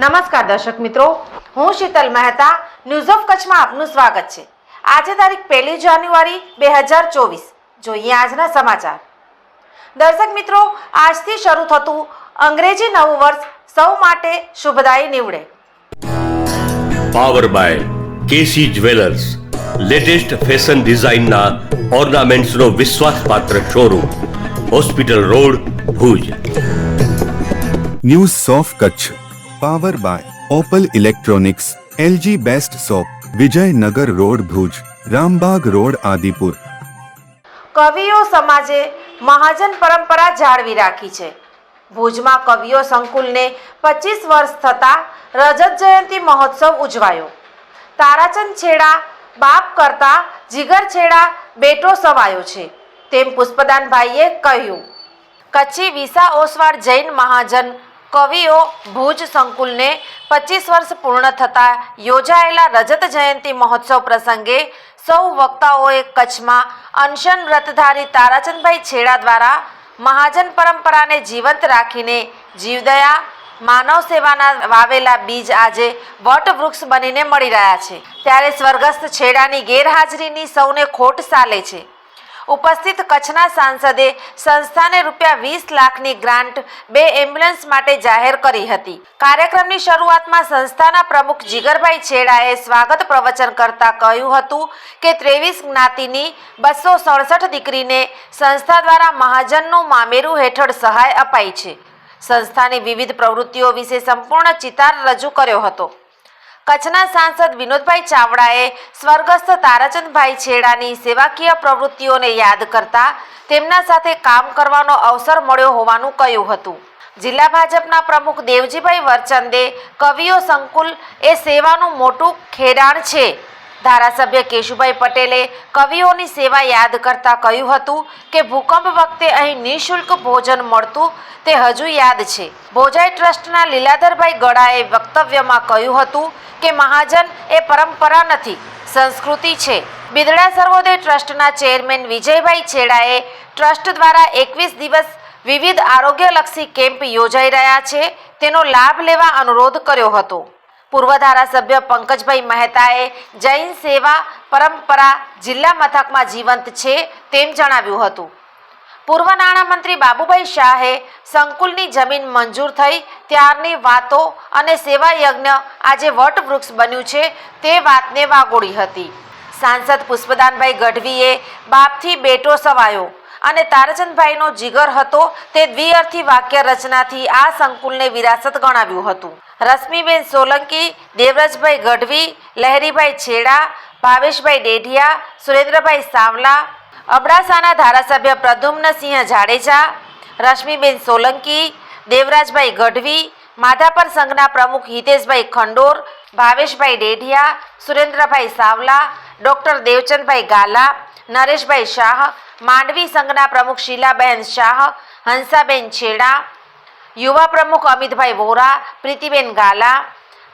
નમસ્કાર દર્શક મિત્રો હું શીતલ મહેતા ન્યૂઝ ઓફ કચ્છમાં આપનું સ્વાગત છે. આજે તારીખ પહેલી જાન્યુઆરી બે હજાર ચોવીસ. જોઈએ આજના સમાચાર. દર્શક મિત્રો આજથી શરૂ થતું અંગ્રેજી નવું વર્ષ સૌ માટે શુભદાયી નીવડે. Power by KC jewellers latest fashion ડિઝાઇનના ઓર્નામેન્ટ્સનો વિશ્વાસપાત્ર showroom hospital road Bhuj. News of Kutch power by Opal electronics LG best shop Vijaynagar road Bhuj Rambaug road Adipur કવિઓ સમાજે મહાજન પરંપરા જાળવી રાખી છે. ભુજમાં કવિઓ સંકુલને પચીસ વર્ષ થતા રજત જયંતિ મહોત્સવ ઉજવાયો. તારાચંદ છેડા, બાપ કરતા જીગર છેડા બેટો સવાયો છે. તેમ પુષ્પદાનભાઈએ કહ્યું, કચ્છી વિસા ઓસવાળ જૈન મહાજન કવિઓ ભુજ સંકુલને પચીસ વર્ષ પૂર્ણ થતા યોજાયેલા રજત જયંતિ મહોત્સવ પ્રસંગે સૌ વક્તાઓએ કચ્છમાં અનશન વ્રતધારી તારાચંદભાઈ છેડા દ્વારા મહાજન પરંપરાને જીવંત રાખીને જીવદયા માનવ સેવાના વાવેલા બીજ આજે વટવૃક્ષ બનીને મળી રહ્યા છે. ત્યારે સ્વર્ગસ્થ છેડાની ગેરહાજરીની સૌને ખોટ સાલે છે. ઉપસ્થિત કચ્છના સાંસદે સંસ્થાને રૂપિયા વીસ લાખની ગ્રાન્ટ બે એમ્બ્યુલન્સ માટે જાહેર કરી હતી. કાર્યક્રમની શરૂઆતમાં સંસ્થાના પ્રમુખ જીગરભાઈ છેડાએ સ્વાગત પ્રવચન કરતા કહ્યું હતું કે ત્રેવીસ જ્ઞાતિની બસો સડસઠ દીકરીને સંસ્થા દ્વારા મહાજનનું મામેરું હેઠળ સહાય અપાઈ છે. સંસ્થાની વિવિધ પ્રવૃત્તિઓ વિશે સંપૂર્ણ ચિતાર રજૂ કર્યો હતો. કચ્છના સાંસદ વિનોદભાઈ ચાવડાએ સ્વર્ગસ્થ તારાચંદભાઈ છેડાની સેવાકીય પ્રવૃત્તિઓને યાદ કરતા તેમના સાથે કામ કરવાનો અવસર મળ્યો હોવાનું કહ્યું હતું. જિલ્લા ભાજપના પ્રમુખ દેવજીભાઈ વરચંદે કવિઓ સંકુલ એ સેવાનું મોટું ખેડાણ છે. ધારાસભ્ય કેશુભાઈ પટેલે કવિઓની સેવા યાદ કરતા કહ્યું હતું કે ભૂકંપ વખતે અહીં નિઃશુલ્ક ભોજન મળતું તે હજુ યાદ છે. ભોજાઈ ટ્રસ્ટના લીલાધરભાઈ ગળાએ વક્તવ્યમાં કહ્યું હતું કે મહાજન એ પરંપરા નથી, સંસ્કૃતિ છે. બિદડા સર્વોદય ટ્રસ્ટના ચેરમેન વિજયભાઈ છેડાએ ટ્રસ્ટ દ્વારા એકવીસ દિવસ વિવિધ આરોગ્યલક્ષી કેમ્પ યોજાઈ રહ્યા છે. તેનો લાભ લેવા અનુરોધ કર્યો હતો. પૂર્વ ધારાસભ્ય પંકજભાઈ મહેતાએ જૈન સેવા પરંપરા જિલ્લા મથકમાં જીવંત છે તેમ જણાવ્યું હતું. પૂર્વ નાણામંત્રી બાબુભાઈ શાહે સંકુલની જમીન મંજૂર થઈ ત્યારની વાતો અને સેવા યજ્ઞ આજે વટવૃક્ષ બન્યું છે તે વાતને વાગોળી હતી. સાંસદ પુષ્પદાનભાઈ ગઢવીએ બાપથી બેટો સવાયો. અને તારાચંદભાઈનો જીગર હતો તે દ્વિઅર્થી વાક્ય રચનાથી આ સંકુલને વિરાસત ગણાવ્યું હતું. રશ્મિબેન સોલંકી, દેવરાજભાઈ ગઢવી, લહેરીભાઈ છેડા, ભાવેશભાઈ ડેઢિયા, સુરેન્દ્રભાઈ સાવલા, અબડાસાના ધારાસભ્ય પ્રદ્યુમ્નસિંહ જાડેજા, રશ્મિબેન સોલંકી, દેવરાજભાઈ ગઢવી માધાપર સંઘના પ્રમુખ હિતેશભાઈ ખંડોર, ભાવેશભાઈ ડેઢિયા, સુરેન્દ્રભાઈ સાવલા, ડૉક્ટર દેવચંદભાઈ ગાલા, નરેશભાઈ શાહ, માંડવી સંઘના પ્રમુખ શીલાબહેન શાહ, હંસાબેન છેડા, યુવા પ્રમુખ અમિતભાઈ વોરા, પ્રીતિબેન ગાલા,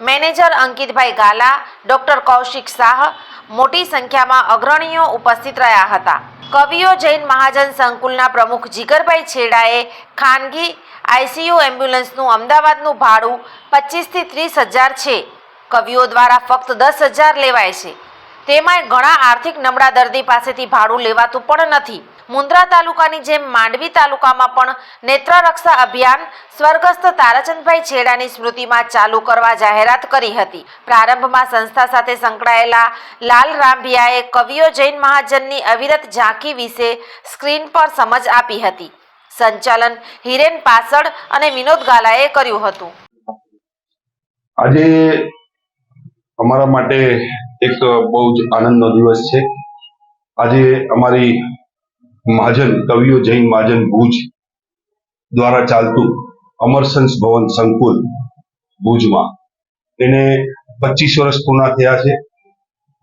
મેનેજર અંકિતભાઈ ગાલા, ડૉક્ટર કૌશિક શાહ, મોટી સંખ્યામાં અગ્રણીઓ ઉપસ્થિત રહ્યા હતા. કવિઓ જૈન મહાજન સંકુલના પ્રમુખ જીગરભાઈ છેડાએ ખાનગી આઈસીયુ એમ્બ્યુલન્સનું અમદાવાદનું ભાડું પચીસથી ત્રીસ હજાર છે. કવિઓ દ્વારા ફક્ત દસ હજાર લેવાય છે. તેમાંય ઘણા આર્થિક નબળા દર્દી પાસેથી ભાડું લેવાતું પણ નથી. મુન્દ્રા તાલુકાની જેમ માંડવી તાલુકામાં પણ નેત્રરક્ષા અભિયાન સ્વર્ગસ્થ તારાચંદભાઈ છેડાની સ્મૃતિમાં ચાલુ કરવા જાહેરાત કરી હતી. પ્રારંભમાં સંસ્થા સાથે સંકળાયેલા લાલ રામભિયાએ કવિઓ જૈન મહાજનની અવિરત ઝાંખી વિશે સ્ક્રીન પર સમજ આપી હતી. સંચાલન હિરેન પાસડ અને વિનોદ ગાલાએ કર્યું હતું. આજે અમારા માટે એક બહુ જ આનંદનો દિવસ છે. આજે અમારી મહાજન કવિઓ જૈન મહાજન ભુજ દ્વારા ચાલતું અમરસંસ ભવન સંકુલ ભુજમાં. એને પચીસ વર્ષ પૂર્ણ થયા છે.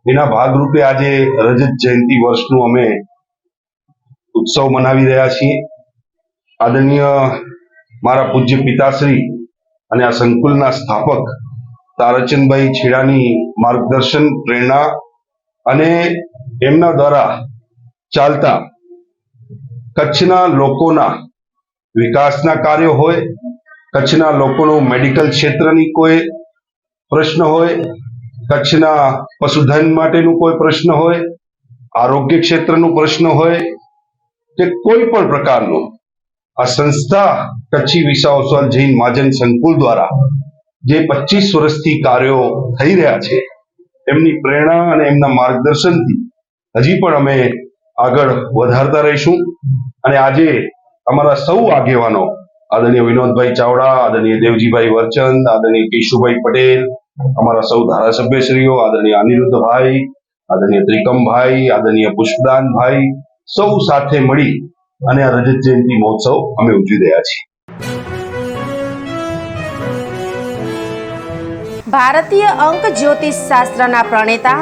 એના ભાગરૂપે આજે રજત જયંતિ વર્ષનું અમે ઉત્સવ મનાવી રહ્યા છીએ. આદરણીય મારા પૂજ્ય પિતાશ્રી અને આ સંકુલના સ્થાપક તારાચંદભાઈ છેડાની માર્ગદર્શન, પ્રેરણા અને એમના દ્વારા ચાલતા કચ્છના લોકોના વિકાસના કાર્યો હોય, કચ્છના લોકોનું મેડિકલ ક્ષેત્રની કોઈ પ્રશ્ન હોય, કચ્છના પશુધન માટેનું કોઈ પ્રશ્ન હોય, આરોગ્ય ક્ષેત્રનું પ્રશ્ન હોય, કે કોઈ પણ પ્રકારનો, આ સંસ્થા કચ્છી વિસાવસર જૈન મહાજન સંકુલ દ્વારા જે પચીસ વર્ષથી કાર્યો થઈ રહ્યા છે, એમની પ્રેરણા અને એમના માર્ગદર્શનથી હજી પણ અમે આગળ વધારતા રહીશું. અને આજે અમારા સૌ આગેવાનો, આદરણીય વિનોદભાઈ ચાવડા, આદરણીય દેવજીભાઈ વરચંદ, આદરણીય કેશુભાઈ પટેલ, અમારા સૌ ધારાસભ્યશ્રીઓ, આદરણીય અનિરુદ્ધભાઈ, આદરણીય ત્રિકમભાઈ, આદરણીય પુષ્પદાનભાઈ, સૌ સાથે મળી અને આ રજત જયંતિ મહોત્સવ અમે ઉજવી રહ્યા છીએ. ભારતીય અંક જ્યોતિષ શાસ્ત્રના પ્રણેતા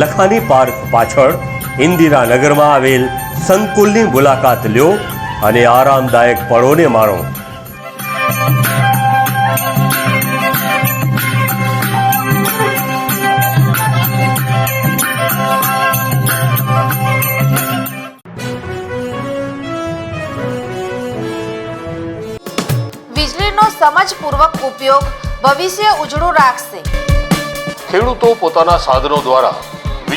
લખાની પાર્ક પાછળ ઇન્દિરાનગરમાં આવેલ સંકુલની મુલાકાત લ્યો અને આરામદાયક પળોને માણો. વીજળીનો સમજપૂર્વક ઉપયોગ ભવિષ્ય ઉજળું રાખશે. ખેડૂતો પોતાના સાધનો દ્વારા